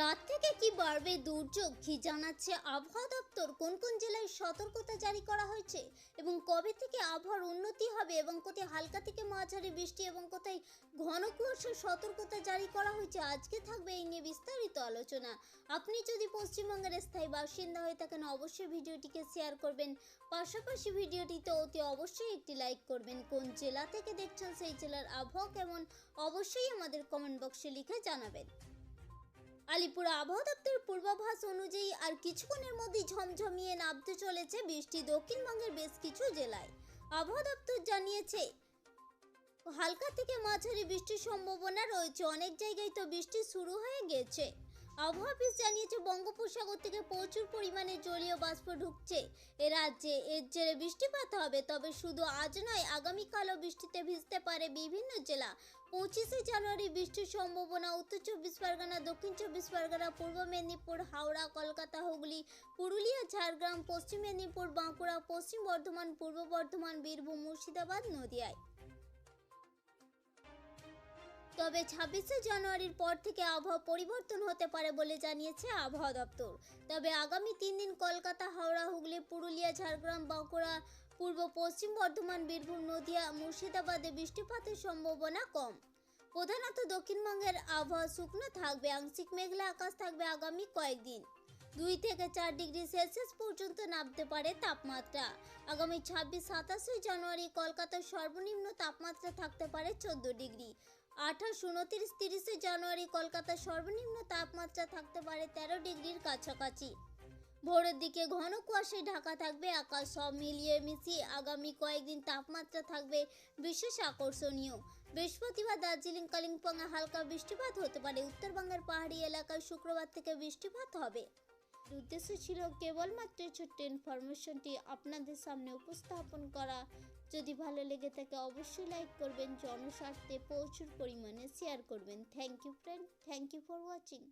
রাত থেকে কি বাড়বে দুর্যোগ কি জানাচ্ছে আবহাওয়া দপ্তর? কোন কোন জেলায় সতর্কতা জারি করা হয়েছে? এবং কবে থেকে আবহাওয়ার উন্নতি হবে? এবং কোথায় হালকা থেকে মাঝারি বৃষ্টি? এবং কোথায় ঘন কুয়াশার সতর্কতা জারি করা হয়েছে? আজকে থাকবে এই নিয়ে বিস্তারিত আলোচনা। আপনি যদি পশ্চিমবঙ্গের স্থায়ী বাসিন্দা হয়ে থাকেন, অবশ্যই ভিডিওটিকে শেয়ার করবেন। পাশাপাশি ভিডিওটিতে অতি অবশ্যই একটি লাইক করবেন। কোন জেলা থেকে দেখছেন সেই জেলার আবহাওয়া কেমন? অবশ্যই আমাদের কমেন্ট বক্সে লিখে জানাবেন। আলিপুর আবহাওয়া দপ্তর পূর্বাভাস অনুযায়ী আর কিছুক্ষণের মধ্যেই ঝমঝমিয়ে নামতে চলেছে বৃষ্টি। দক্ষিণবঙ্গের বেশ কিছু জেলায় আবহাওয়া দপ্তর জানিয়েছে, হালকা থেকে মাঝারি বৃষ্টির সম্ভাবনা রয়েছে। অনেক জায়গায় তো বৃষ্টি শুরু হয়ে গেছে। আবহাওয়া অফিস জানিয়েছে, বঙ্গোপসাগর থেকে প্রচুর পরিমাণে জলীয় বাষ্প ঢুকছে। এ রাজ্যে এর জেরে বৃষ্টিপাত হবে, তবে শুধু আজ নয়, আগামীকালও বৃষ্টিতে ভিজতে পারে বিভিন্ন জেলা। পঁচিশে জানুয়ারি বৃষ্টির সম্ভাবনা, উত্তর চব্বিশ পরগনা, দক্ষিণ চব্বিশ পরগনা, পূর্ব মেদিনীপুর, হাওড়া, কলকাতা, হুগলি, পুরুলিয়া, ঝাড়গ্রাম, পশ্চিম মেদিনীপুর, বাঁকুড়া, পশ্চিম বর্ধমান, পূর্ব বর্ধমান, বীরভূম, মুর্শিদাবাদ, নদিয়ায়। তবে ছাব্বিশে জানুয়ারির পর থেকে আবহাওয়া পরিবর্তন হতে পারে বলে জানিয়েছে আবহাওয়া দপ্তর। তবে আগামী তিন দিন কলকাতা, হাওড়া, হুগলি, পুরুলিয়া, ঝাড়গ্রাম, বাঁকুড়া পূর্ব পশ্চিম বর্ধমান, বীরভূম, নদিয়া, মুর্শিদাবাদে বৃষ্টিপাতের সম্ভাবনা কম। প্রধানত দক্ষিণবঙ্গের আবহাওয়া শুকনো থাকবে, আংশিক মেঘলা আকাশ থাকবে আগামী কয়েকদিন। দুই থেকে চার ডিগ্রি সেলসিয়াস পর্যন্ত নামতে পারে তাপমাত্রা। আগামী ছাব্বিশ, সাতাশে জানুয়ারি কলকাতার সর্বনিম্ন তাপমাত্রা থাকতে পারে চোদ্দ ডিগ্রি। আঠাশ, উনত্রিশ, তিরিশে জানুয়ারি কলকাতার সর্বনিম্ন তাপমাত্রা থাকতে পারে তেরো ডিগ্রির কাছাকাছি। ভোরের দিকে ঘন কুয়াশায় ঢাকা থাকবে আকাশ সব মিলিয়ে মিশিয়ে আগামী কয়েকদিন তাপমাত্রা থাকবে বিশেষ আকর্ষণীয়। বৃহস্পতিবার দার্জিলিং কালিম্পংয়ে হালকা বৃষ্টিপাত হতে পারে। উত্তরবঙ্গের পাহাড়ি এলাকায় শুক্রবার থেকে বৃষ্টিপাত হবে। উদ্দেশ্য ছিল কেবলমাত্র ছোট্ট ইনফরমেশনটি আপনাদের সামনে উপস্থাপন করা। যদি ভালো লেগে থাকে অবশ্যই লাইক করবেন, জনস্বার্থে প্রচুর পরিমাণে শেয়ার করবেন। Thank you friend thank you for watching.